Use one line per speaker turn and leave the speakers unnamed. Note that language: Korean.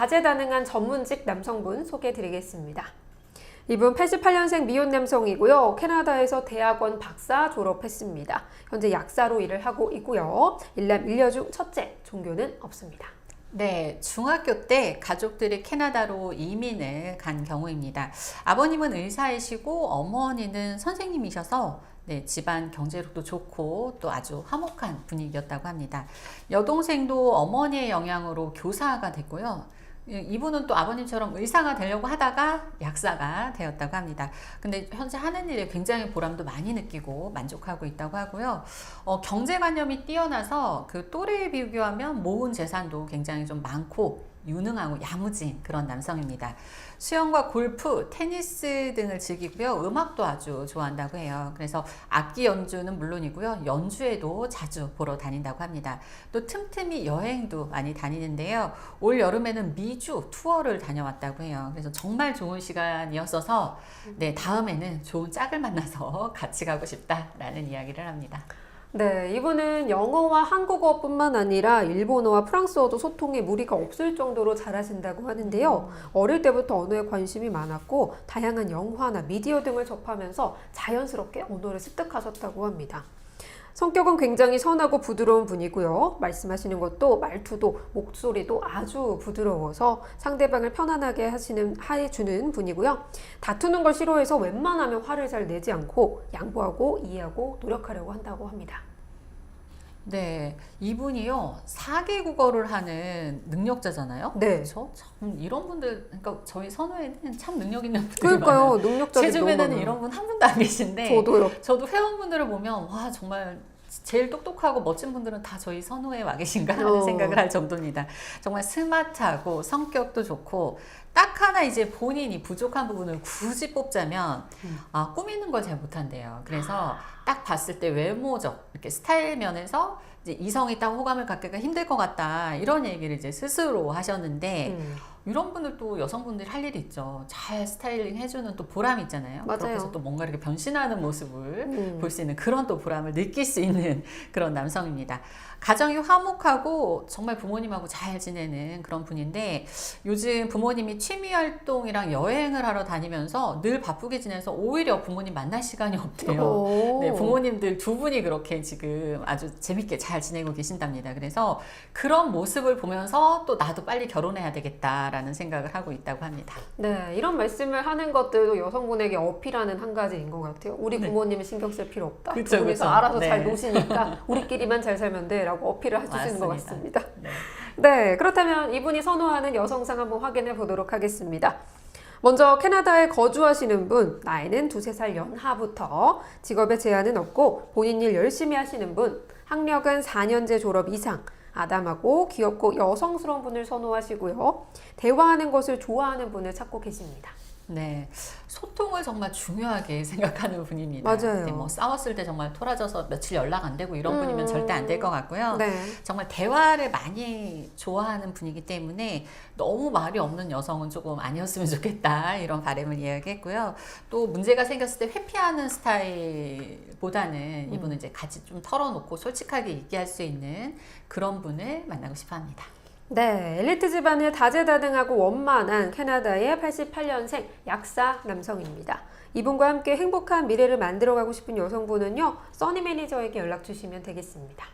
다재다능한 전문직 남성분 소개해드리겠습니다. 이분 88년생 미혼 남성이고요. 캐나다에서 대학원 박사 졸업했습니다. 현재 약사로 일을 하고 있고요. 일남 일녀 중 첫째, 종교는 없습니다.
네, 중학교 때 가족들이 캐나다로 이민을 간 경우입니다. 아버님은 의사이시고 어머니는 선생님이셔서 네, 집안 경제력도 좋고 또 아주 화목한 분위기였다고 합니다. 여동생도 어머니의 영향으로 교사가 됐고요. 이- 이분은 또 아버님처럼 의사가 되려고 하다가 약사가 되었다고 합니다. 근데 현재 하는 일에 굉장히 보람도 많이 느끼고 만족하고 있다고 하고요. 어, 경제관념이 뛰어나서 그 또래에 비교하면 모은 재산도 굉장히 좀 많고 유능하고 야무진 그런 남성입니다. 수영과 골프, 테니스 등을 즐기고요. 음악도 아주 좋아한다고 해요. 그래서 악기 연주는 물론이고요. 연주에도 자주 보러 다닌다고 합니다. 또 틈틈이 여행도 많이 다니는데요. 올 여름에는 미주 투어를 다녀왔다고 해요. 그래서 정말 좋은 시간이었어서 네, 다음에는 좋은 짝을 만나서 같이 가고 싶다라는 이야기를 합니다.
네, 이분은 영어와 한국어뿐만 아니라 일본어와 프랑스어도 소통에 무리가 없을 정도로 잘하신다고 하는데요. 어릴 때부터 언어에 관심이 많았고 다양한 영화나 미디어 등을 접하면서 자연스럽게 언어를 습득하셨다고 합니다. 성격은 굉장히 선하고 부드러운 분이고요. 말씀하시는 것도 말투도 목소리도 아주 부드러워서 상대방을 편안하게 하시는 해주는 분이고요. 다투는 걸 싫어해서 웬만하면 화를 잘 내지 않고 양보하고 이해하고 노력하려고 한다고 합니다.
네, 이분이요 사개 국어를 하는 능력자잖아요.
네.
그렇죠? 참 이런 분들, 그러니까 저희 선후에는 참 능력 있는 분들이
그러니까요. 능력자들이
제 주변에는 이런 분 한 분도 안 계신데,
저도요.
저도 회원분들을 보면 와 정말 제일 똑똑하고 멋진 분들은 다 저희 선후에 와 계신가 하는
어.
생각을 할 정도입니다. 정말 스마트하고 성격도 좋고 딱 하나 이제 본인이 부족한 부분을 굳이 뽑자면
음.
아 꾸미는 걸 잘 못한대요. 그래서 딱 봤을 때 외모적 이렇게 스타일 면에서 이제 이성이 딱 호감을 갖기가 힘들 것 같다 이런 얘기를 이제 스스로 하셨는데
음.
이런 분들도 여성분들이 할 일이 있죠. 잘 스타일링 해주는 또 보람이 있잖아요.
맞아요.
그렇게 해서 또 뭔가 이렇게 변신하는 모습을
음.
볼수 있는 그런 또 보람을 느낄 수 있는 그런 남성입니다. 가정이 화목하고 정말 부모님하고 잘 지내는 그런 분인데 요즘 부모님이 취미 활동이랑 여행을 하러 다니면서 늘 바쁘게 지내서 오히려 부모님 만날 시간이 없대요.
오.
네, 부모님들 두 분이 그렇게 지금 아주 재밌게 잘 지내고 계신답니다. 그래서 그런 모습을 보면서 또 나도 빨리 결혼해야 되겠다라는 생각을 하고 있다고 합니다.
네, 이런 말씀을 하는 것들도 여성분에게 어필하는 한 가지인 것 같아요. 우리
네.
부모님은 신경 쓸 필요 없다.
그쵸,
두 분이서
그쵸.
알아서
네.
잘 노시니까 우리끼리만 잘 살면 돼라고 어필을 해주시는 것
맞습니다.
같습니다.
네.
네, 그렇다면 이분이 선호하는 여성상 한번 확인해 보도록 하겠습니다. 먼저 캐나다에 거주하시는 분, 나이는 두세 살 연하부터 직업에 제한은 없고 본인 일 열심히 하시는 분, 학력은 4년제 졸업 이상, 아담하고 귀엽고 여성스러운 분을 선호하시고요. 대화하는 것을 좋아하는 분을 찾고 계십니다.
네, 소통을 정말 중요하게 생각하는 분입니다.
맞아요.
네, 뭐 싸웠을 때 정말 토라져서 며칠 연락 안 되고 이런
음.
분이면 절대 안 될 것 같고요.
네.
정말 대화를 많이 좋아하는 분이기 때문에 너무 말이 없는 여성은 조금 아니었으면 좋겠다 이런 바람을 이야기했고요. 또 문제가 생겼을 때 회피하는 스타일보다는
음.
이분은 이제 같이 좀 털어놓고 솔직하게 얘기할 수 있는 그런 분을 만나고 싶어합니다.
네, 엘리트 집안을 다재다능하고 원만한 캐나다의 88년생 약사 남성입니다. 이분과 함께 행복한 미래를 만들어가고 싶은 여성분은요, 써니 매니저에게 연락 주시면 되겠습니다.